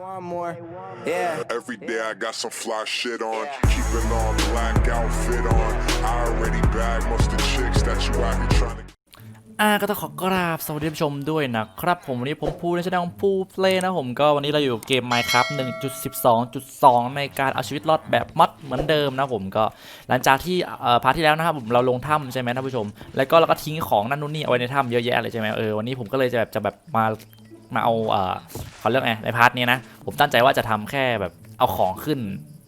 want more. Yeah. Every day I got some fly shit on. Keeping on black outfit on. I already bagged most of the chicks that you out here trying to. อ่าก็ต้องขอกราบสวัสดีท่านผู้ชมด้วยนะครับ ผมวันนี้ผมพูดในช่องพูเพลย์นะผมก็วันนี้เราอยู่เกม Minecraft 1.12.2 ในการเอาชีวิตรอดแบบมัดเหมือนเดิมนะผมก็หลังจากที่เอ่อพาร์ทที่แล้วนะครับผมเราลงถ้ำใช่ไหมท่านผู้ชม แล้วก็เราก็ทิ้งของนั่นนู่นนี่เอาไว้ในถ้ำเยอะแยะเลยใช่ไหมเออวันนี้ผมก็เลยจะแบบจะแบบมา มาเอาเออเขาเรียกไงในพาร์ทนี้นะ ผมตั้งใจว่าจะทำแค่แบบเอาของขึ้น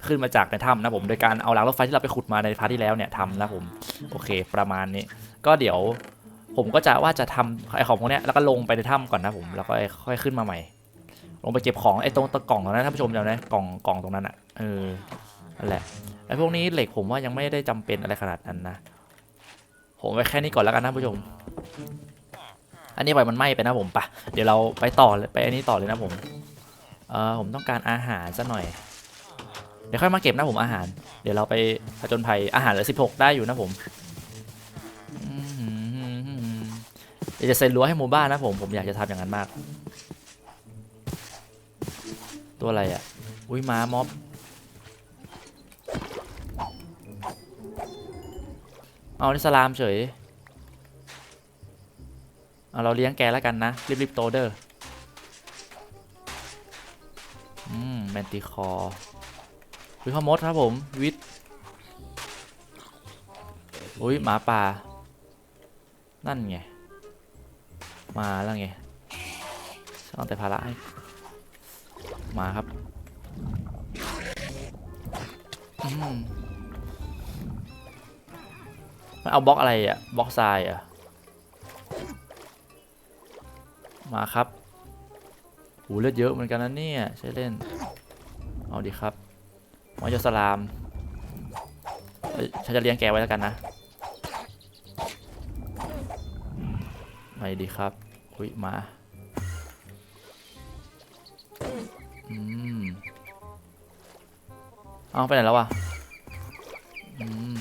ขึ้นมาจากในถ้ำนะผมโดยการเอารางรถไฟที่เราไปขุดมาในพาร์ทที่แล้วเนี่ยทำนะผมโอเคประมาณนี้ ก็เดี๋ยวผมก็จะว่าจะทำไอ้ของพวกนี้แล้วก็ลงไปในถ้ำก่อนนะผมแล้วก็ค่อยขึ้นมาใหม่ ลงไปเก็บของไอ้ตรงตะกล่องตรงนั้นท่านผู้ชมจำได้กล่องกล่องตรงนั้นอะเออนั่นแหละไอ้พวกนี้เหล็กผมว่ายังไม่ได้จำเป็นอะไรขนาดนั้นนะผมไปแค่นี้ก่อนแล้วกันนะท่านผู้ชม อันนี้ปล่อยมันไหม้ไปนะผมปะเดี๋ยวเราไปต่อเลยไปอันนี้ต่อเลยนะผมเออผมต้องการอาหารซะหน่อย เดี๋ยวค่อยมาเก็บนะผมอาหาร เดี๋ยวเราไปผจญภัยอาหารเหลือ16ได้อยู่นะผมเดี๋ยวจะเซ็นรั้วให้หมู่บ้านนะผมผมอยากจะทำอย่างนั้นมาก ตัวอะไรอะ อุ้ยม้าม็อบเอานี่สลามเฉย เอาเราเลี้ยงแกแล้วกันนะ รีบๆโตเดอร์อืมแมนติคอร์วิพมดครับผมวิทอุ้ยหมาป่า นั่นไง มาแล้วไงต้องแต่ภาระให้มาครับอืมมันเอาบล็อกอะไรอะบล็อกทรายอะ มาครับหูเลือดเยอะเหมือนกันนะเนี่ยใช่เล่น เอาดีครับมอยสลามเอ้ยฉันจะเลี้ยงแกไว้แล้วกันนะไม่ดีครับอุ้ยมาอืมเอาไปไหนแล้ววะอืม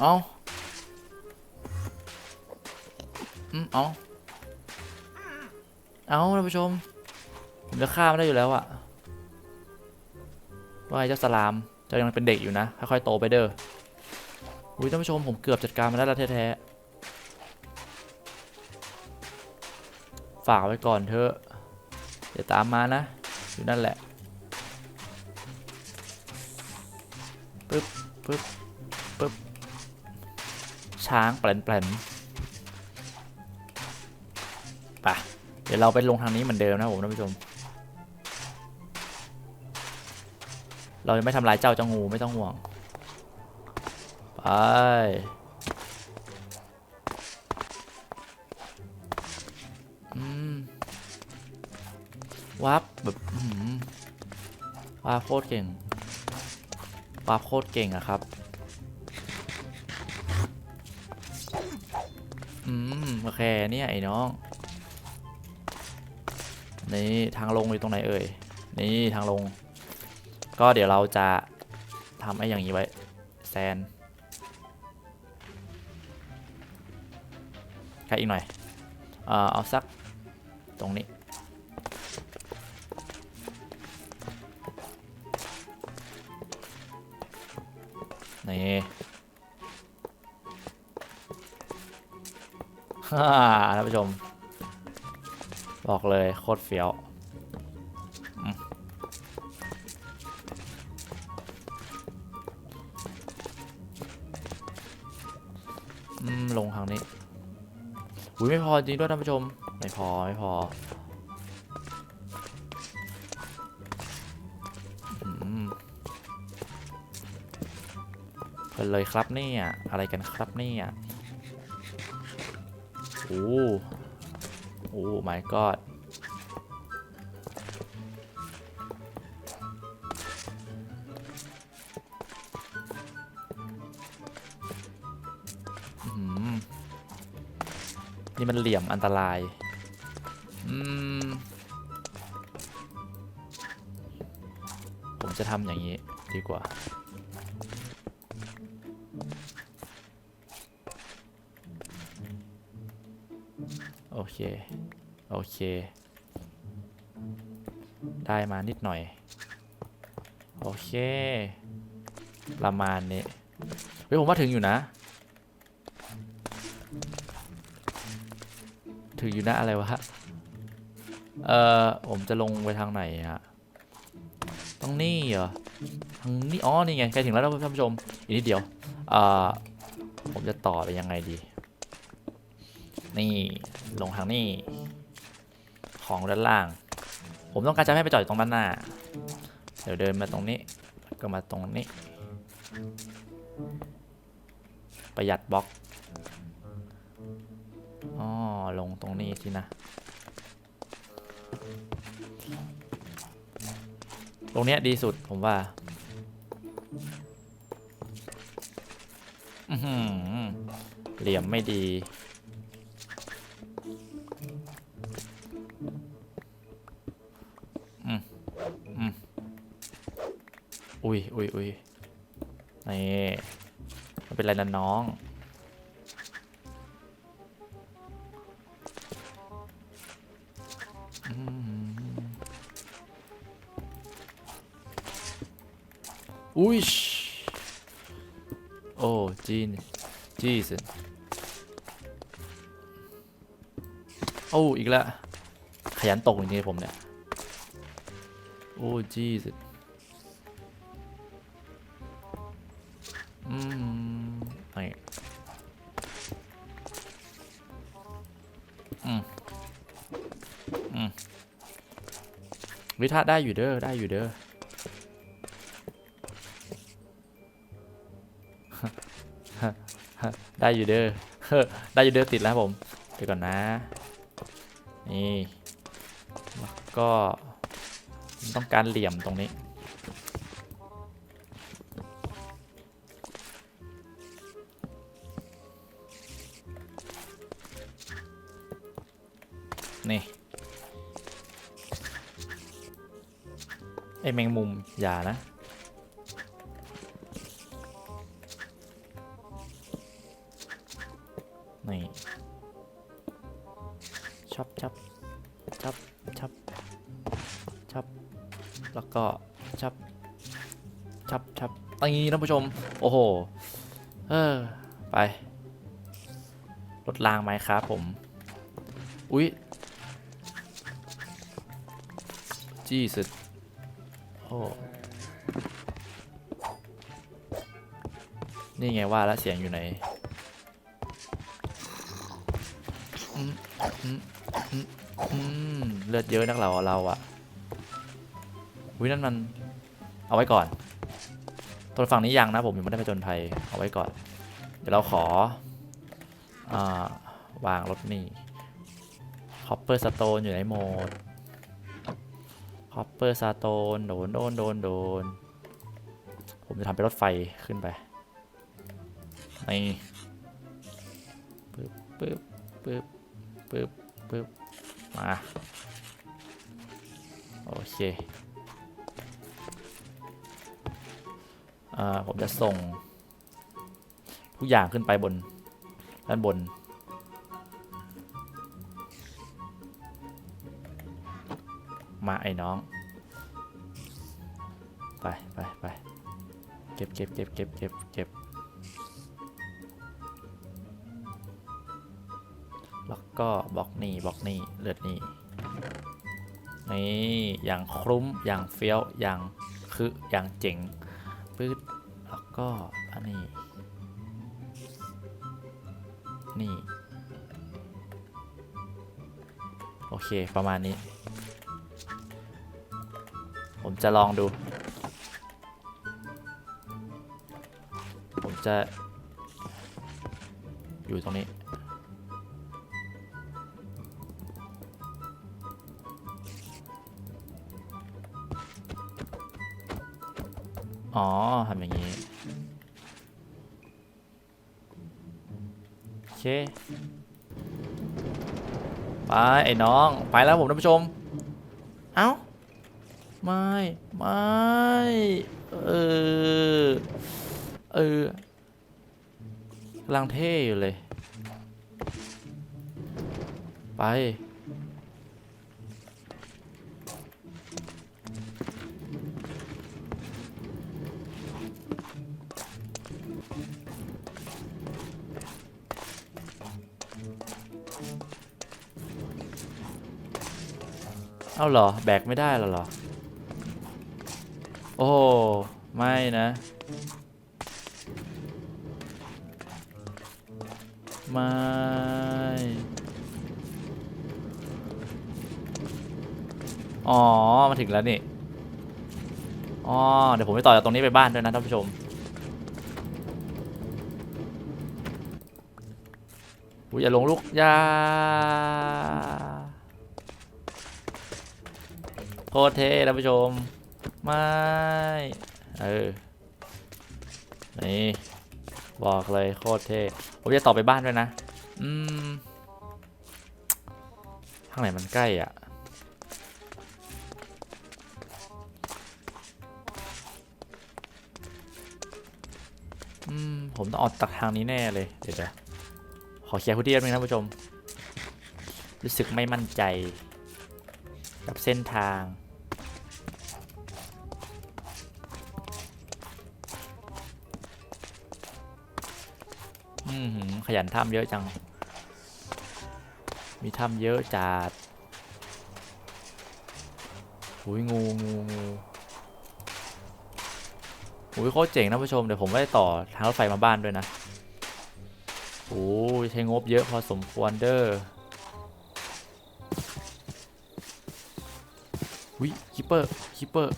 เอา อืมเอาเอาท่านผู้ชม ผมจะฆ่ามันได้อยู่แล้วอะว่าไงเจ้าสลาม เจ้ายังเป็นเด็กอยู่นะ ค่อยๆโตไปเด้ออุ้ยท่านผู้ชมผมเกือบจัดการมาได้แล้วแท้ๆ ฝากไว้ก่อนเถอะ เดี๋ยวตามมานะ อยู่นั่นแหละปึ๊บปึ๊บปึ๊บช้างแปลนแปลน ดี๋ยวเราไปลงทางนี้เหมือนเดิมนะผมท่านผู้ชม เราจะไม่ทำลายเจ้าเจ้างูไม่ต้องห่วง ไป อืมวับแบบว้าโคตรเก่งว้าโคตรเก่งอะครับ อืม โอเค เนี่ยไอ้น้อง นี่ทางลงอยู่ตรงไหนเอ่ยนี่ทางลง ก็เดี๋ยวเราจะทำไอ้อย่างนี้ไว้แซนแค่อีกหน่อยเอ่อเอาสักตรงนี้ นี่ฮ่าท่านผู้ชม บอกเลยโคตรเฟี้ยวลงทางนี้อุ้ยไม่พอจริงด้วยท่านผู้ชม ไม่พอ ไม่พอเพลินเลยครับเนี่ย อะไรกันครับเนี่ยโอ้ โอ้ my god นี่มันเหลี่ยมอันตราย ผมจะทำอย่างนี้ดีกว่า เค โอเค ได้มานิดหน่อย โอเค ประมาณนี้เฮ้ยผมว่าถึงอยู่นะ ถึงอยู่นะอะไรวะเอ่อผมจะลงไปทางไหนฮะตรงนี้เหรอทางนี้อ๋อนี่ไงใกล้ถึงแล้วท่านผู้ชมอีกนิดเดียวเอ่อผมจะต่อไปยังไงดี นี่ ลงทางนี้ ของด้านล่าง ผมต้องการจะให้ไปจอดอยู่ตรงด้านหน้า เดี๋ยวเดินมาตรงนี้ ก็มาตรงนี้ ประหยัดบล็อก อ๋อ ลงตรงนี้สินะ ตรงเนี้ยดีสุดผมว่าอือหือเหลี่ยมไม่ดี อุ้ยอุ้ยอุ้ยนี่มันเป็นไรนะน้อง อุ้ยโอ้จีนจีสันโอ้อีกแล้วขยันตกจริงๆผมเนี่ย โอ้จีส วิทาได้อยู่เด้อได้อยู่เด้อได้อยู่เด้อได้อยู่เด้อติดแล้วผมเดี๋ยวก่อนนะ นี่ก็ต้องการเหลี่ยมตรงนี้นี่ ไอแมงมุม อย่านะ นี่ชับชับชับชับชับ แล้วก็ชับชับชับตีท่านผู้ชม โอ้โห เออ ไป รถรางไหมครับผม อุ๊ยจี นี่ไงว่าแล้วเสียงอยู่ไหนเลือดเยอะนักเราเราอะวินั่นมันเอาไว้ก่อนตัวฝั่งนี้ยังนะผมยังไม่ได้ไปจนภัยเอาไว้ก่อน เดี๋ยวเราขออาวางรถนี่คอปเปอร์สโตนอยู่ในโหมดคอปเปอร์ซาโตนโดนโดนโดนโดนผมจะทำเป็นรถไฟขึ้นไป นี่ปึ๊บปึ๊บปึ๊บปึ๊บปึ๊บมา โอเคอ่าผมจะส่ง ทุกอย่างขึ้นไปบน ด้านบน มาไอ้น้อง ไปไปไปเก็บเก็บเก็บเก็บเก็บเก็บ ก็บล็อกนี่บล็อกนี่เลือดนี่นี่อย่างคลุ้มอย่างเฟี้ยวอย่างคืออย่างเจ๋งปื๊ดแล้วก็อันนี้นี่โอเคประมาณนี้ ผมจะลองดู ผมจะอยู่ตรงนี้ อ๋อทำอย่างนี้โอเคไปไอ้น้องไปแล้วผมท่านผู้ชม เอ้าไม่ไม่เออเออกำลังเท่อยู่เลย ไป เอ้าเหรอ แบกไม่ได้แล้วเหรอ โอ้ ไม่นะ ไม่ อ๋อ มาถึงแล้วนี่ อ๋อ เดี๋ยวผมไปต่อจากตรงนี้ไปบ้านด้วยนะท่านผู้ชมอยอย่าลงลูกอย่า โคตรเท่ท่านผู้ชม ไม่ เออ นี่ บอกเลยโคตรเท่ ผมจะต่อไปบ้านด้วยนะ อืม ทางไหนมันใกล้อะ อืม ผมต้องออกจากทางนี้แน่เลย เดี๋ยวนะขอเคลียร์พื้นที่แป๊บนึงนะท่านผู้ชม รู้สึกไม่มั่นใจกับเส้นทาง อืมหือขยันทำเยอะจัง มีทำเยอะจัดหุยงูงูงูหุยโคตรเจ๋งนะผู้ชมเดี๋ยวผมไปต่อทางรถไฟมาบ้านด้วยนะโอ้ยใช้งบเยอะพอสมควรเด้อหุยคิปเปอร์คิปเปอร์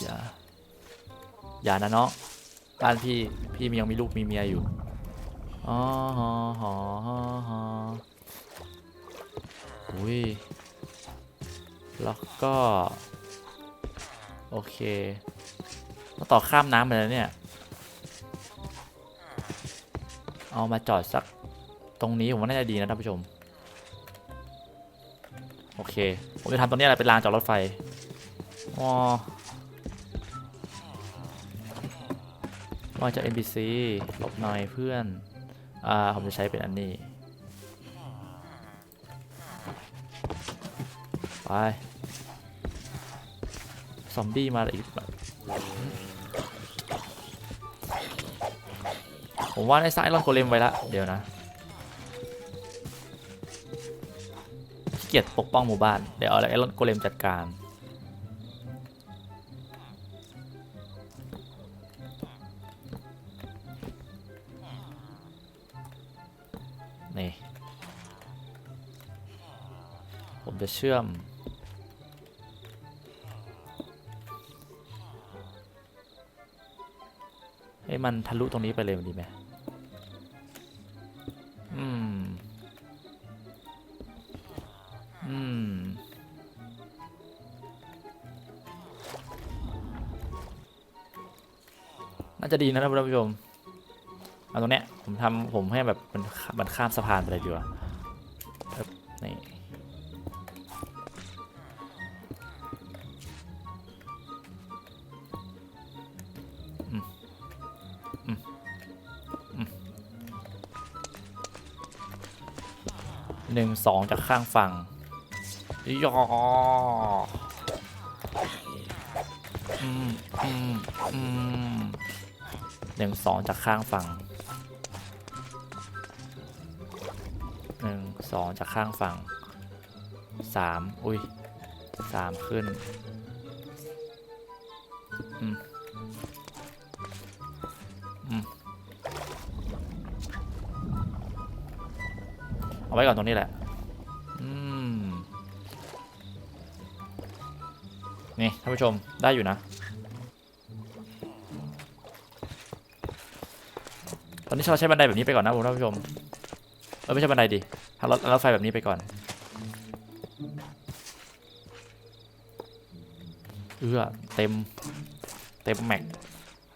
อย่าอย่านะเน้องบ้านพี่พี่มียังมีลูกมีเมียอยู่ อ๋อฮอฮอฮอฮออุ้ยแล้วก็ โอเคมาต่อข้ามน้ำไปแล้วเนี่ย เอามาจอดสักตรงนี้ผมว่าน่าจะดีนะท่านผู้ชม โอเค ผมจะทำตรงนี้อะไรเป็นรางจอดรถไฟอ๋อมาจาก NPC หลบหน่อยเพื่อน อ่าผมจะใช้เป็นอันนี้ ไป ซอมบี้มาอีกแบบผมว่าในสายรอนโกเลมไว้ละเดี๋ยวนะเกียจปกป้องหมู่บ้าน เดี๋ยวเอาไอรอนโกเลมจัดการ เชื่อม ให้มันทะลุตรงนี้ไปเลยมันดีไหมอืม อืม น่าจะดีนะท่านผู้ชม เอาตรงเนี้ยผมทำผมให้แบบมันมันข้ามสะพานไปเลยดีกว่า หนึ่งสองจากข้างฝั่งยอหนึ่งสองจากข้างฝั่งหนึ่งสองจากข้างฝั่งสามอุ้ยสามขึ้น ไว้ก่อนตรงนี้แหละอืมนี่ท่านผู้ชมได้อยู่นะ ตอนนี้เราใช้บันไดแบบนี้ไปก่อนนะผมท่านผู้ชมเออไม่ใช่บันไดดิทางรถรถไฟแบบนี้ไปก่อนเอื้อเต็มเต็มแม็ก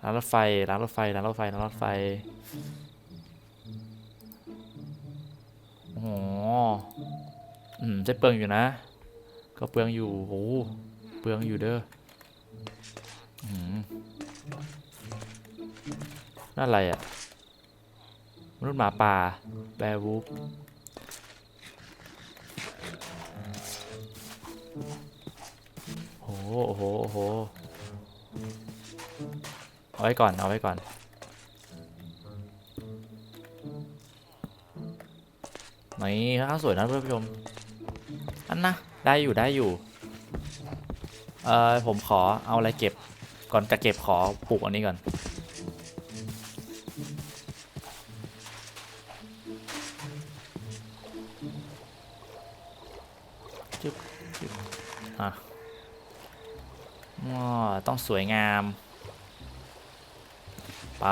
ร้านรถไฟร้านรถไฟร้านรถไฟร้านรถไฟ มจะเปลืองอยู่นะ ก็เปลืองอยู่โอ้โหเปลืองอยู่เด้ออืมนั่นอะไรอะมนุษย์หมาป่าแบวูฟโอ้โหโอ้โหโอ้โหเอาไว้ก่อน เอาไว้ก่อนนี่ข้างสวยนะเพื่อนผู้ชม อันนะได้อยู่ได้อยู่ เออผมขอเอาอะไรเก็บก่อนจะเก็บขอปลูกอันนี้ก่อน จึ๊บจึ๊บอะอ๋อต้องสวยงาม ไป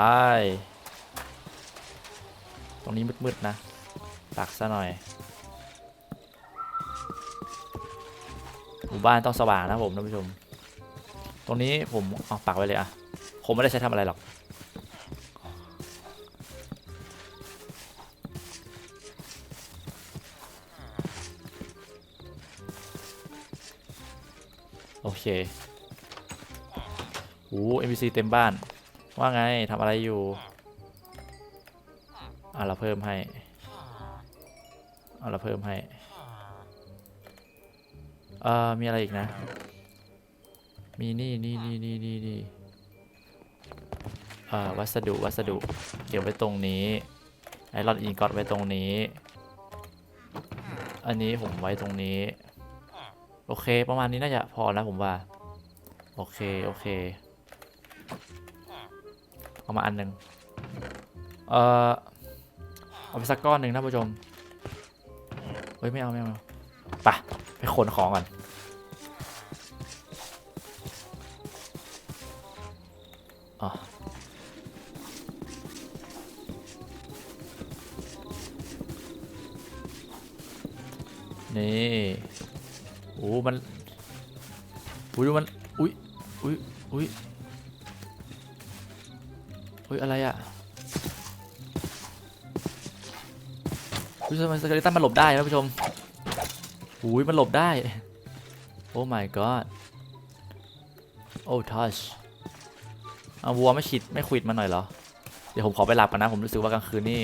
ตรงนี้มืดๆนะ ตักซะหน่อย หมู่บ้านต้องสว่างนะผมท่านผู้ชม ตรงนี้ผมเอาปักไว้เลยอะผมไม่ได้ใช้ทำอะไรหรอก โอเคโอ้ NPC เต็มบ้าน ว่าไงทำอะไรอยู่อะเราเพิ่มให้อะเราเพิ่มให้ เอ่อมีอะไรอีกนะ มีนี่นี่นี่นี่นี่นี่เอ่อวัสดุวัสดุเก็บไว้ตรงนี้ไอรอนอินกอตไว้ตรงนี้ อันนี้ผมไว้ตรงนี้ โอเค ประมาณนี้น่าจะพอนะผมว่า โอเค โอเคเอามาอันหนึ่งเอ่อเอาไปสักก้อนหนึ่งนะผู้ชมเฮ้ยไม่เอาไม่เอาไม่เอา ไปขนของก่อนอ๋อนี่โอ้มันอุ้ยดูมัน อุ้ยอุ้ยอุ้ยอุ้ยอะไรอะอุ้ยทำไมสเกเลตันมันหลบได้นะผู้ชม อุ้ยมันหลบได้ โอ้ my god โอ้ touch เอาวัวไม่ฉีดไม่ควิดมาหน่อยเหรอ เดี๋ยวผมขอไปหลับกันนะ ผมรู้สึกว่ากลางคืนนี่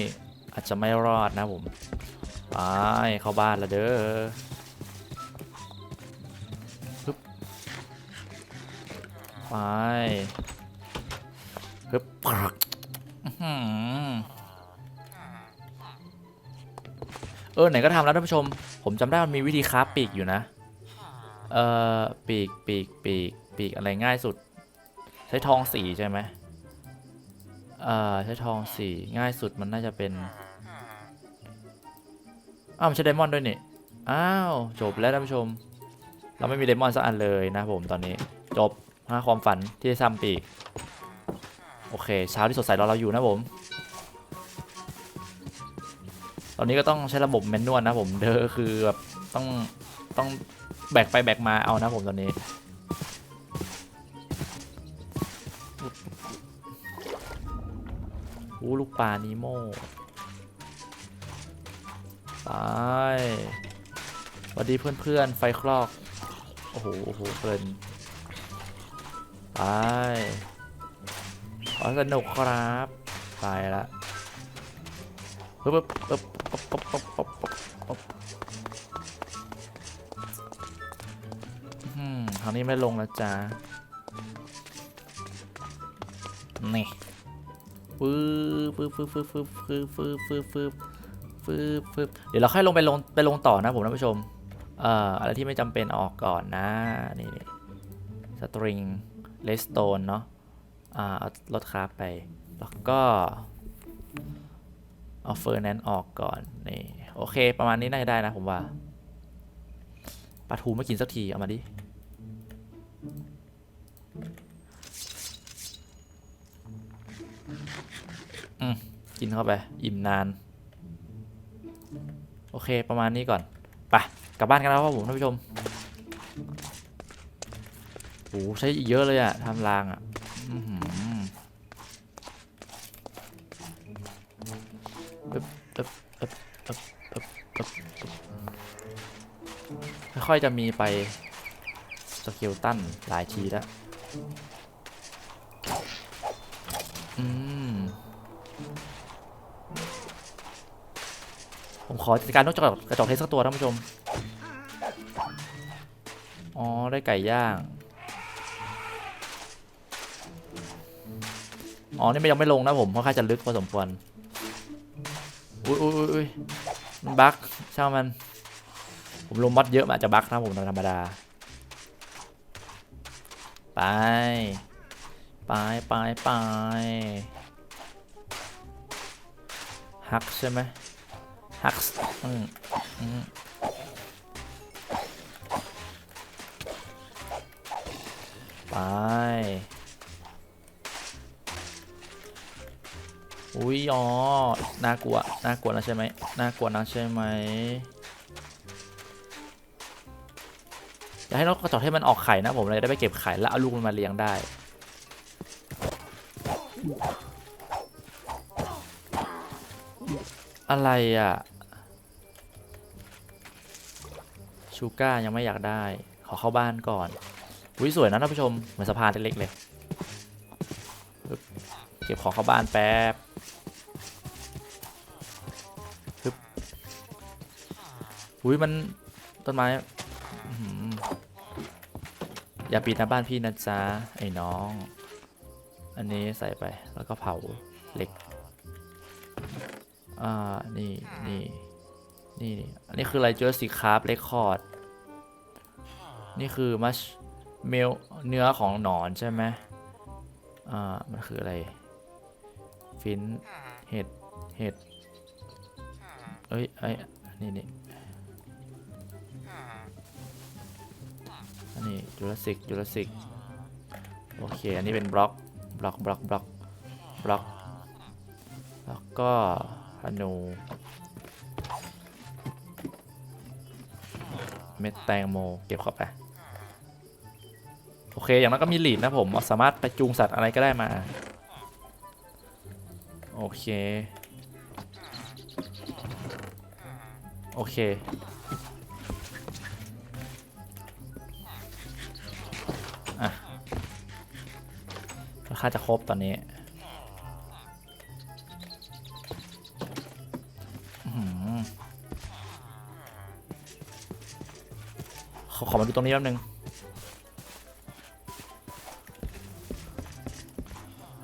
อาจจะไม่รอดนะผม ไปเข้าบ้านละเด้อปึ๊บไปปึ๊บปรักอื้อหือเออไหนก็ทำแล้วท่านผู้ชม ผมจำได้มันมีวิธีคราฟปีกอยู่นะ เอ่อ ปีกปีกปีกปีกอะไรง่ายสุด ใช้ทองสีใช่ไหมเอ่อ ใช้ทองสีง่ายสุดมันน่าจะเป็น อ้าวมันใช้ไดมอนด์ด้วยนี่ อ้าว จบแล้วท่านผู้ชม เราไม่มีไดมอนด์สักอันเลยนะผมตอนนี้ จบนะความฝันที่จะทำปีก โอเค เช้าที่สดใสรอเราอยู่นะผม ตอนนี้ก็ต้องใช้ระบบแมนนวลนะผมเด้อคือแบบต้องต้องแบกไปแบกมาเอานะผมตอนนี้อู้ลูกปลานีโมไปสวัสดีเพื่อนๆ ไฟคลอก โอ้โห โอ้โหเพลินไปขอสนุกครับ ไปละปึ๊บปึ๊บปึ๊บปึ๊บปึ๊บ ไม่ลงแล้วจ้านี่ปึ๊บปึ๊บปึ๊บปึ๊บปึ๊บปึ๊บปึ๊บปึ๊บปึ๊บฟึบฟึบเดี๋ยวเราค่อยลงไปลงไปลงต่อนะผมท่านผู้ชม เอ่ออะไรที่ไม่จำเป็นอออกก่อนนะนี่นี่สตริงเลสโตนเนาะ อ่าเอาลดคราฟไป แล้วก็เอาเฟอร์แนนออกก่อน นี่ โอเค ประมาณนี้น่าจะได้นะผมว่าปลาทูไม่กินสักที เอามาดิ อืม กินเข้าไป อิ่มนาน โอเคประมาณนี้ก่อนไปกลับบ้านกันแล้วครับผมท่านผู้ชมโอ้ใช้อีกเยอะเลยอะทำรางอะค่อยจะมีไปสเกลตันหลายทีแล้ว ผมขอจัดการนกกระจอกระจกเทสสักตัวท่านผู้ชม อ๋อ ได้ไก่ย่าง อ๋อ นี่ไม่ยังไม่ลงนะผมเพราะค่าจะลึกพอสมควร อุ้ยอุ้ยอุ้ยอุ้ยมันบั๊กช่างมัน ผมลงมอดเยอะมันอาจจะบั๊กนะผมธรรมดา ไป ไปไปไปฮักใช่ไหม ฮักอืมอืมไป อุ้ยอ๋อ น่ากลัว น่ากลัวนะใช่ไหม น่ากลัวนะใช่ไหมอยากให้นกกระจอกให้มันออกไข่นะผมเลยได้ไปเก็บไข่แล้วเอาลูกมันมาเลี้ยงได้ อะไรอะชูก้ายังไม่อยากได้ ขอเข้าบ้านก่อนอุ้ยสวยนะท่านผู้ชม เหมือนสะพานเล็กๆเลย เก็บของเข้าบ้านแป๊บปึ๊บอุ้ยมันต้นไม้อย่าปีนหนะบ้านพี่นะจ๊ะไอ้น้อง อันนี้ใส่ไปแล้วก็เผาเหล็ก อ่านี่นี่ นี่ นี่ อันนี้คืออะไรเจอสิคาร์บเรคคอร์ด นี่คือมัชเมลเนื้อของหนอนใช่ไหมอ่า มันคืออะไร ฟิน เห็ด เห็ด เอ้ยเอ้ยนี่นี่อันนี้จูราสสิกจูราสสิกโอเค อันนี้เป็นบล็อก บล็อก บล็อก บล็อก บล็อก แล้วก็ฮา นูเม็ดแตงโมเก็บเข้าไป โอเค อย่างนั้นก็มีหลีดนะผมสามารถไปจูงสัตว์อะไรก็ได้มา โอเค โอเค อะราคาจะครบตอนนี้ อขอมาดูตรงนี้แป๊บนึง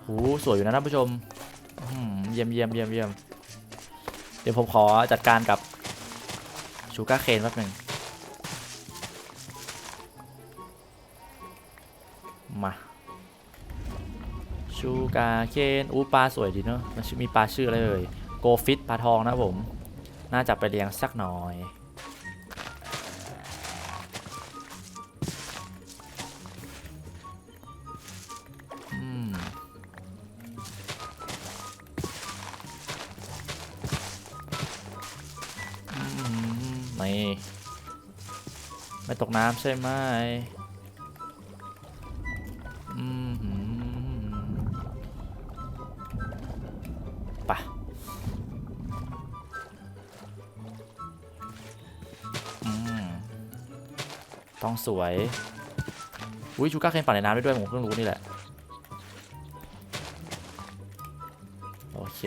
โอ้สวยอยู่นะท่านผู้ชมเยี่ยมเยี่ยมเยี่ยมเยี่ยมเดี๋ยวผมขอจัดการกับชูการ์เคนแป๊บนึงมาชูการ์เคนอู้ปลาสวยดีเนอะมันมีปลาชื่ออะไรเอ่ยโกฟิตปลาทองนะผม น่าจะไปเลี้ยงสักหน่อย ไม่ตกน้ำใช่ไหมอืมไปะอืมต้องสวย อุ้ยชูก้าเคนปั่นในน้ำได้ด้วย ผมเพิ่งรู้นี่แหละ โอเค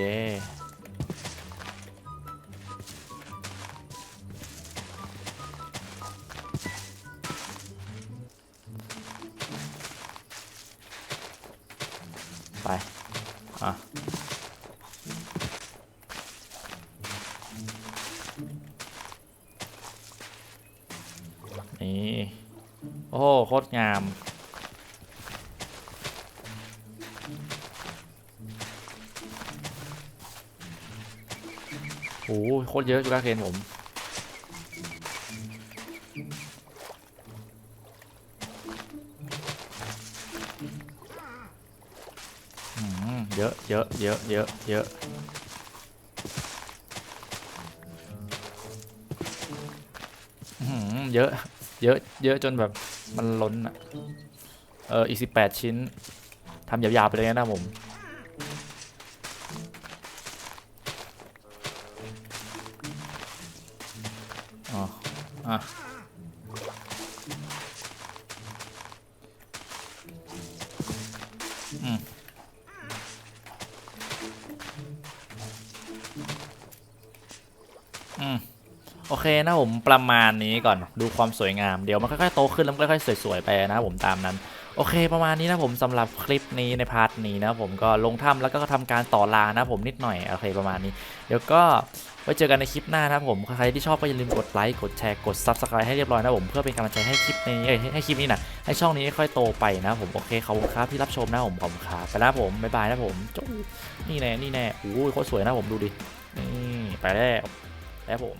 นี่โอ้โหโคตรงาม โอ้โหโคตรเยอะจูกาเคนผมเยอะเยอะเยอะเยอะเยอะเยอะ เยอะเยอะจนแบบมันล้นอะ เอออีกสิบแปดชิ้นทำยาวๆไปเลยนะผมอ๋ออะ อเคนะผมประมาณนี้ก่อนดูความสวยงามเดี๋ยวมันค่อยๆโตขึ้นแล้วมันค่อยๆสวยๆไปนะผมตามนั้น โอเคประมาณนี้นะผมสำหรับคลิปนี้ในพาร์ทนี้นะผมก็ลงถ้ำแล้วก็ทำการต่อรานะผมนิดหน่อยโอเคประมาณนี้ เดี๋ยวก็ไว้เจอกันในคลิปหน้านะผมใครที่ชอบก็อย่าลืมกดไลค์กดแชร์กด subscribe ให้เรียบร้อยนะผมเพื่อเป็นกำลังใจให้คลิปนี้ให้คลิปนี้นะให้ช่องนี้ค่อยโตไปนะผมโอเคขอบคุณครับที่รับชมนะผมขอบคุณครับไปแล้วผมบ๊ายบายนะผมจุ๊บนี่แน่นี่แน่โอ้ยโคตรสวยนะผมดูดินี่ไปแล้วแล้วผม